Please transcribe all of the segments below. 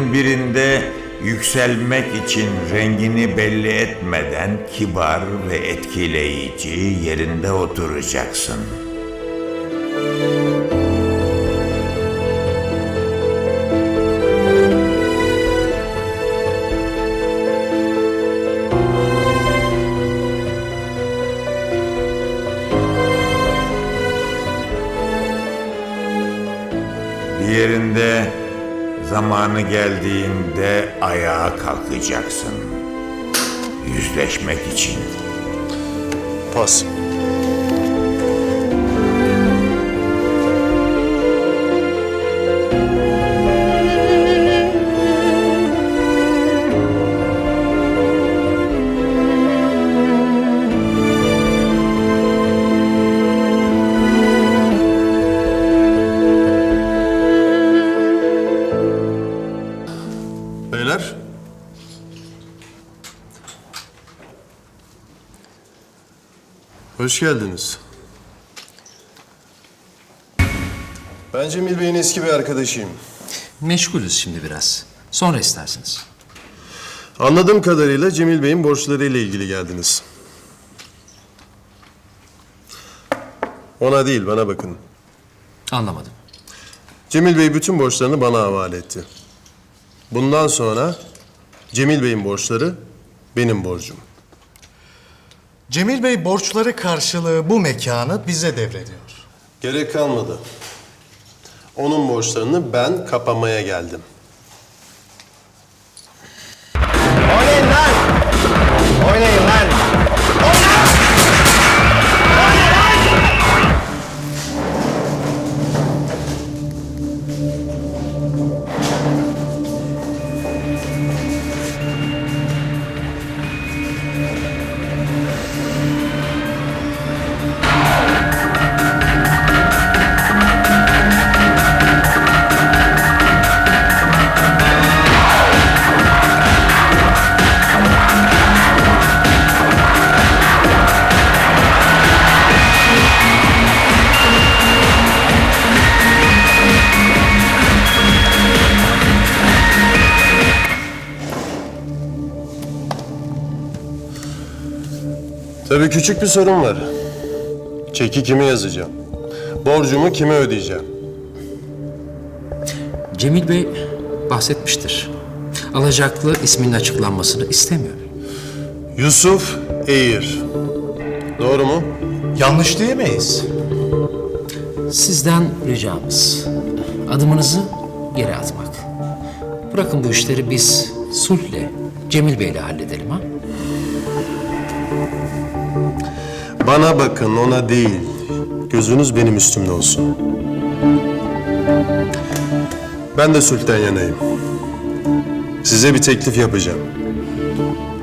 Şehirlerin birinde yükselmek için rengini belli etmeden kibar ve etkileyici yerinde oturacaksın. Zamanı geldiğinde ayağa kalkacaksın. Yüzleşmek için. Pas. Hoş geldiniz. Ben Cemil Bey'in eski bir arkadaşıyım. Meşgulüz şimdi biraz. Sonra isterseniz. Anladığım kadarıyla Cemil Bey'in borçlarıyla ilgili geldiniz. Ona değil, bana bakın. Anlamadım. Cemil Bey bütün borçlarını bana havale etti. Bundan sonra Cemil Bey'in borçları benim borcum. Cemil Bey borçları karşılığı bu mekanı bize devrediyor. Gerek kalmadı. Onun borçlarını ben kapamaya geldim. Tabii küçük bir sorun var. Çeki kime yazacağım? Borcumu kime ödeyeceğim? Cemil Bey bahsetmiştir. Alacaklı isminin açıklanmasını istemiyor. Yusuf Eğir. Doğru mu? Yanlış diyemeyiz. Sizden ricamız adımınızı geri atmak. Bırakın bu işleri biz sulhle Cemil Bey'le halledelim ha. Bana bakın ona değil. Gözünüz benim üstümde olsun. Ben de sulhten yanayım. Size bir teklif yapacağım.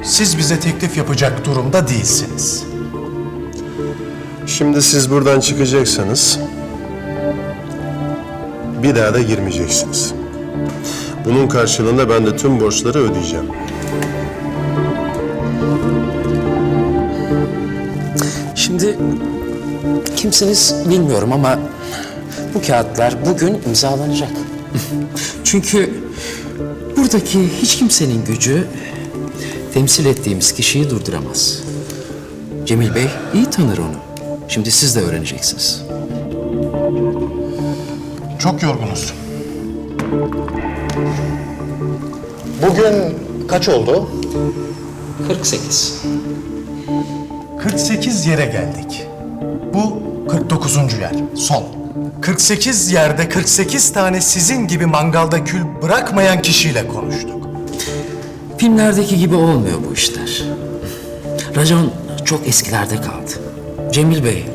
Siz bize teklif yapacak durumda değilsiniz. Şimdi siz buradan çıkacaksanız bir daha da girmeyeceksiniz. Bunun karşılığında ben de tüm borçları ödeyeceğim. Şimdi kimsiniz bilmiyorum ama bu kağıtlar bugün imzalanacak. Çünkü buradaki hiç kimsenin gücü temsil ettiğimiz kişiyi durduramaz. Cemil Bey iyi tanır onu. Şimdi siz de öğreneceksiniz. Çok yorgunuz. Bugün kaç oldu? 48. 48 yere geldik. Bu 49. yer. Son. 48 yerde 48 tane sizin gibi mangalda kül bırakmayan kişiyle konuştuk. Filmlerdeki gibi olmuyor bu işler. Racon çok eskilerde kaldı. Cemil Bey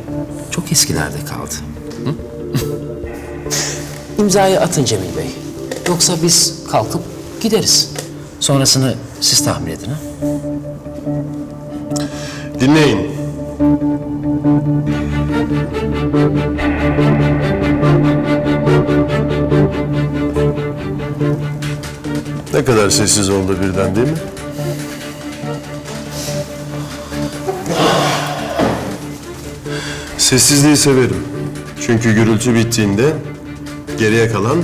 çok eskilerde kaldı. İmzayı atın Cemil Bey. Yoksa biz kalkıp gideriz. Sonrasını siz tahmin edin ha. Dinleyin. Ne kadar sessiz oldu birden değil mi? Sessizliği severim. Çünkü gürültü bittiğinde geriye kalan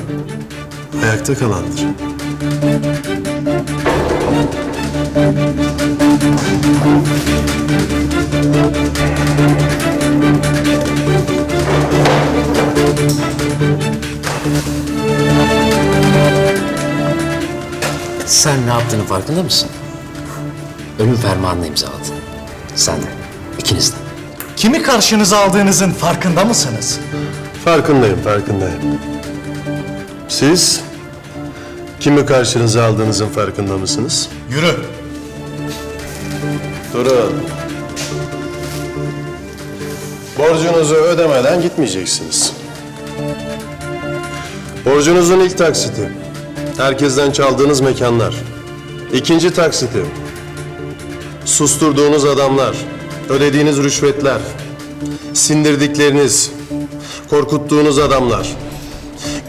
ayakta kalandır. Sen ne yaptığının farkında mısın? Ölüm fermanını imzaladın. Sen de. ikiniz de. Kimi karşınıza aldığınızın farkında mısınız? Farkındayım, farkındayım. Siz kimi karşınıza aldığınızın farkında mısınız? Yürü. Durun. Borcunuzu ödemeden gitmeyeceksiniz. Borcunuzun ilk taksiti. Herkesten çaldığınız mekanlar. İkinci taksiti. Susturduğunuz adamlar. Ödediğiniz rüşvetler. Sindirdikleriniz. Korkuttuğunuz adamlar.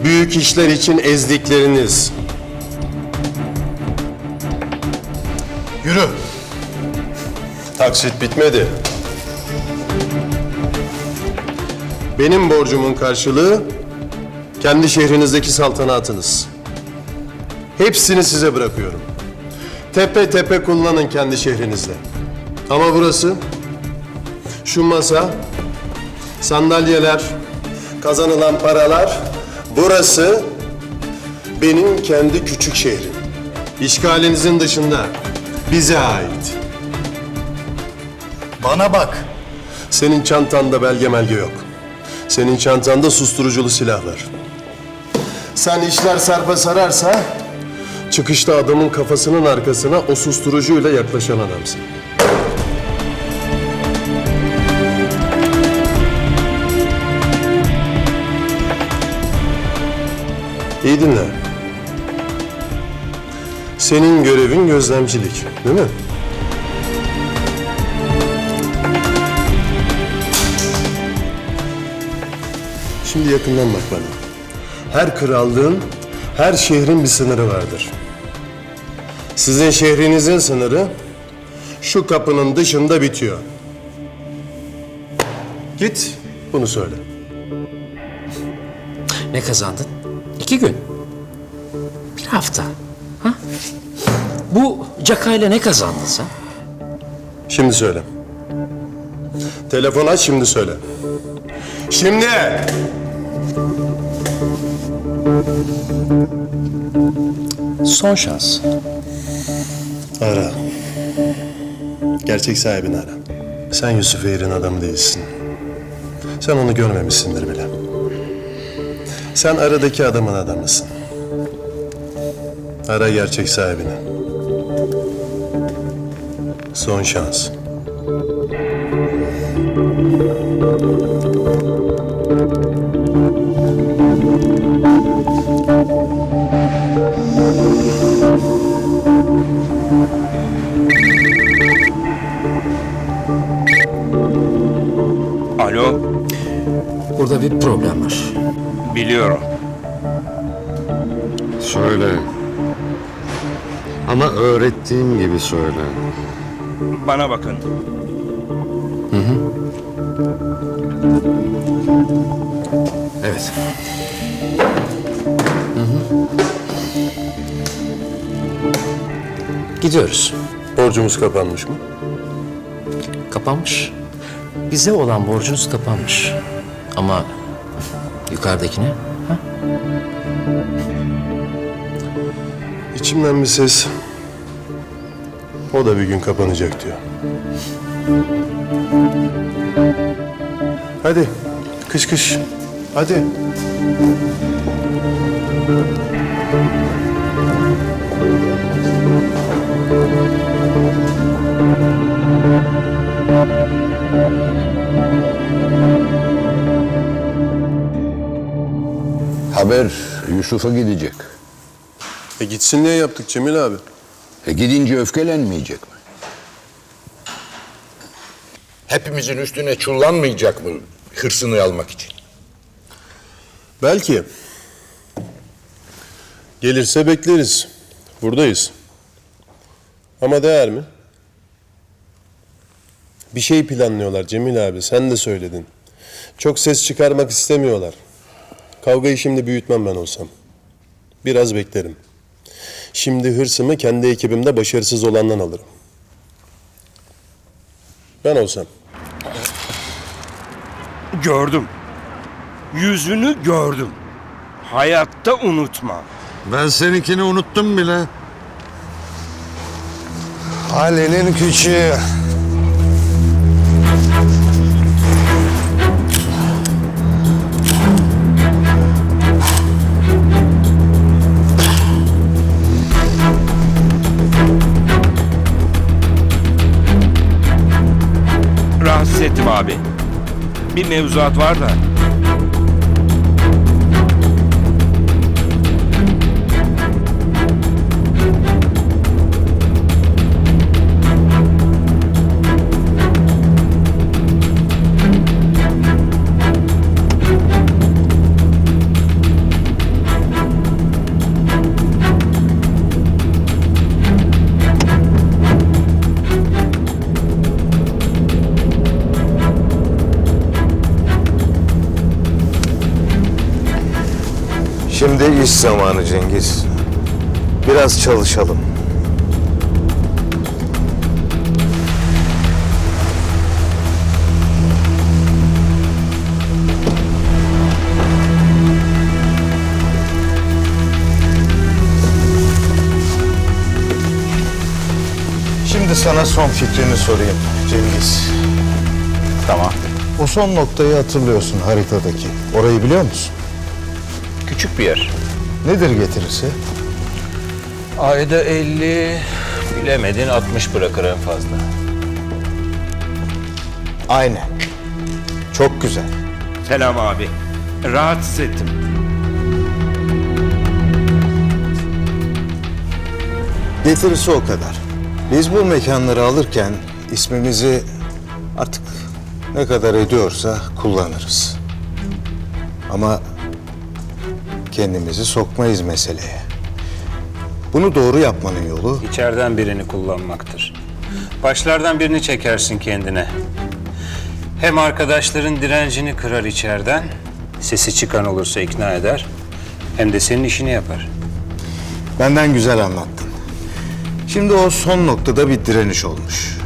Büyük işler için ezdikleriniz. Yürü. Taksit bitmedi. Benim borcumun karşılığı kendi şehrinizdeki saltanatınız. Hepsini size bırakıyorum. Tepe tepe kullanın kendi şehrinizde. Ama burası, şu masa, sandalyeler, kazanılan paralar, burası benim kendi küçük şehrim. İşgalinizin dışında bize ait. Bana bak. Senin çantanda belge melge yok. Senin çantanda susturuculu silah var. Sen işler sarpa sararsa... ...çıkışta adamın kafasının arkasına o susturucuyla yaklaşan adamsın. İyi dinle. Senin görevin gözlemcilik, değil mi? Şimdi yakından bak bana. Her krallığın, her şehrin bir sınırı vardır. Sizin şehrinizin sınırı şu kapının dışında bitiyor. Git bunu söyle. Ne kazandın? İki gün. Bir hafta. Ha? Bu cakayla ne kazandın sen? Şimdi söyle. Telefon aç şimdi söyle. Şimdi! Son şans. Ara. Gerçek sahibini ara. Sen Yusuf Eğir'in adamı değilsin. Sen onu görmemişsindir bile. Sen aradaki adamın adamısın. Ara gerçek sahibini. Son şans. Ama öğrettiğim gibi söyle. Bana bakın. Evet. Gidiyoruz. Borcumuz kapanmış mı? Kapanmış. Bize olan borcunuz kapanmış. Ama yukarıdakine ha? İçimden bir ses. O da bir gün kapanacak diyor. Hadi kış kış. Hadi. Haber Yusuf'a gidecek. E gitsin diye yaptık Cemil abi. E gidince öfkelenmeyecek mi? Hepimizin üstüne çullanmayacak mı hırsını almak için? Belki. Gelirse bekleriz. Buradayız. Ama değer mi? Bir şey planlıyorlar Cemil abi. Sen de söyledin. Çok ses çıkarmak istemiyorlar. Kavgayı şimdi büyütmem ben olsam. Biraz beklerim. Şimdi hırsımı kendi ekibimde başarısız olandan alırım. Ben olsam. Gördüm. Yüzünü gördüm. Hayatta unutmam. Ben seninkini unuttum bile. Ali'nin küçüğü. Abi. Bir mevzuat var da. Şimdi iş zamanı Cengiz. Biraz çalışalım. Şimdi sana son fikrini sorayım Cengiz. Tamam. O son noktayı hatırlıyorsun haritadaki. Orayı biliyor musun? Küçük bir yer. Nedir getirisi? Ayda 50, bilemedin 60 bırakır en fazla. Aynen. Çok güzel. Selam abi. Rahatsız ettim. Getirisi o kadar. Biz bu mekanları alırken ismimizi artık ne kadar ediyorsa kullanırız. Ama kendimizi sokmayız meseleye. Bunu doğru yapmanın yolu İçeriden birini kullanmaktır. Başlardan birini çekersin kendine. Hem arkadaşların direncini kırar içeriden, sesi çıkan olursa ikna eder, hem de senin işini yapar. benden güzel anlattın. Şimdi o son noktada bir direniş olmuş.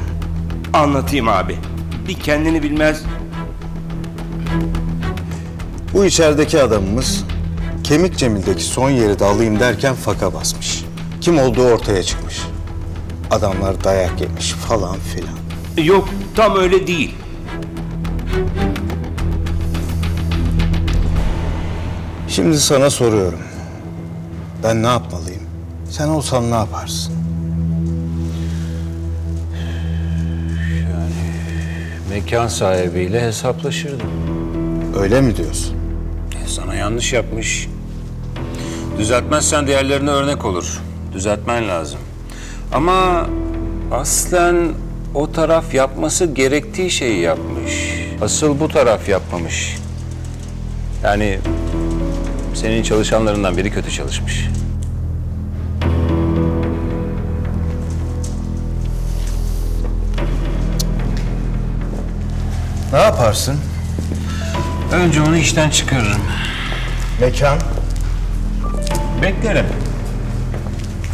Anlatayım abi. Bir kendini bilmez Bu içerideki adamımız Kemik Cemil'deki son yeri de alayım derken faka basmış. Kim olduğu ortaya çıkmış. Adamlar dayak yemiş falan filan. Yok tam öyle değil. Şimdi sana soruyorum. Ben ne yapmalıyım? Sen olsan ne yaparsın? Mekan sahibiyle hesaplaşırdım. Öyle mi diyorsun? E, Sana yanlış yapmış. Düzeltmezsen diğerlerine örnek olur. Düzeltmen lazım. Ama aslen o taraf yapması gerektiği şeyi yapmış. Asıl bu taraf yapmamış. Yani senin çalışanlarından biri kötü çalışmış. Ne yaparsın? Önce onu işten çıkarırım. Mekan? Beklerim.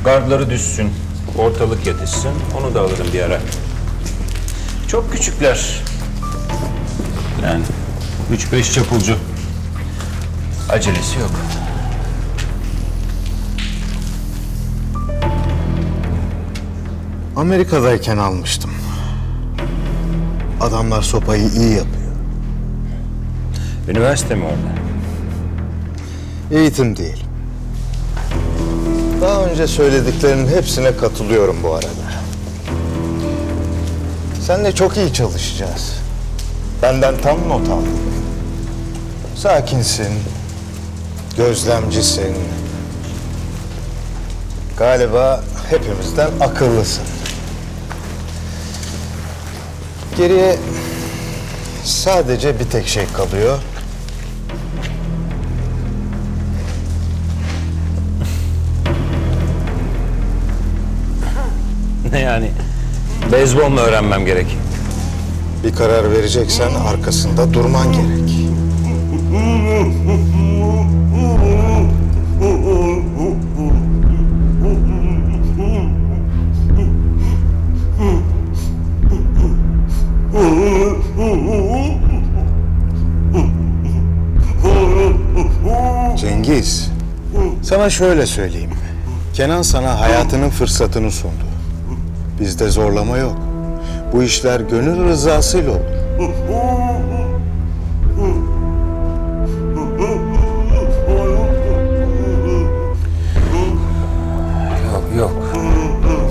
Gardları düşsün, ortalık yatışsın. Onu da alırım bir ara. Çok küçükler. Yani üç beş çapulcu. Acelesi yok. Amerika'dayken almıştım. Adamlar sopayı iyi yapıyor. Üniversite mi orada? Eğitim değil. Daha önce söylediklerinin hepsine katılıyorum bu arada. Seninle çok iyi çalışacağız. Benden tam not aldın. Sakinsin, gözlemcisin. Galiba hepimizden akıllısın. Geriye sadece bir tek şey kalıyor. Ne yani? Beyzbol mu öğrenmem gerek? Bir karar vereceksen arkasında durman gerek. Cengiz, sana şöyle söyleyeyim. Kenan sana hayatının fırsatını sundu. Bizde zorlama yok. Bu işler gönül rızasıyla olur. Yok yok.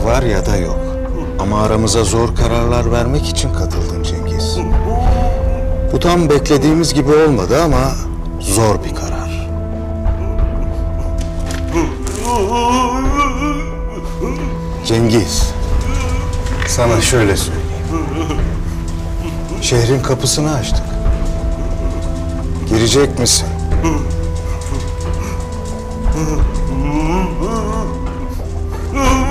Var ya da yok. Ama aramıza zor kararlar vermek için katıldın Cengiz. Bu tam beklediğimiz gibi olmadı ama zor bir karar. Cengiz, sana şöyle söyleyeyim. Şehrin kapısını açtık. Girecek misin?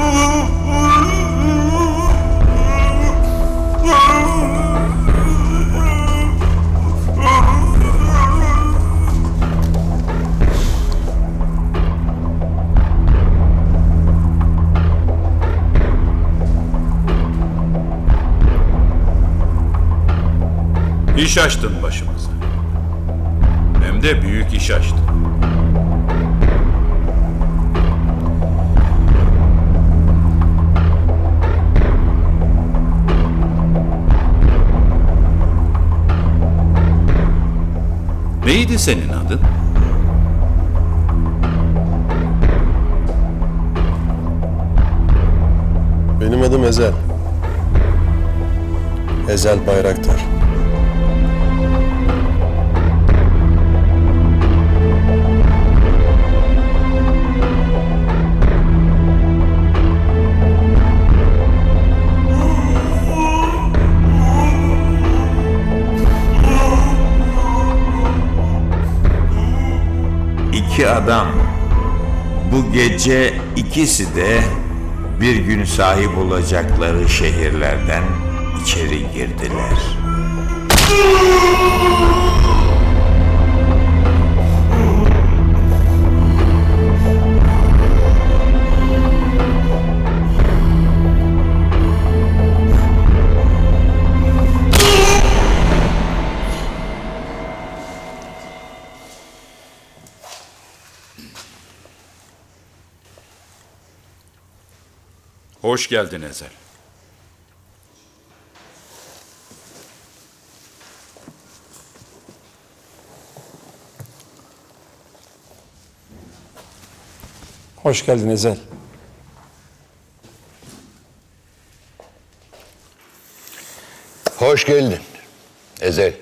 İş açtın başımıza. Hem de büyük iş açtın. Neydi senin adın? Benim adım Ezel. Ezel Bayraktar. İki adam. Bu gece ikisi de bir gün sahip olacakları şehirlerden içeri girdiler. Hoş geldin Ezel. Hoş geldin Ezel. Hoş geldin. Ezel.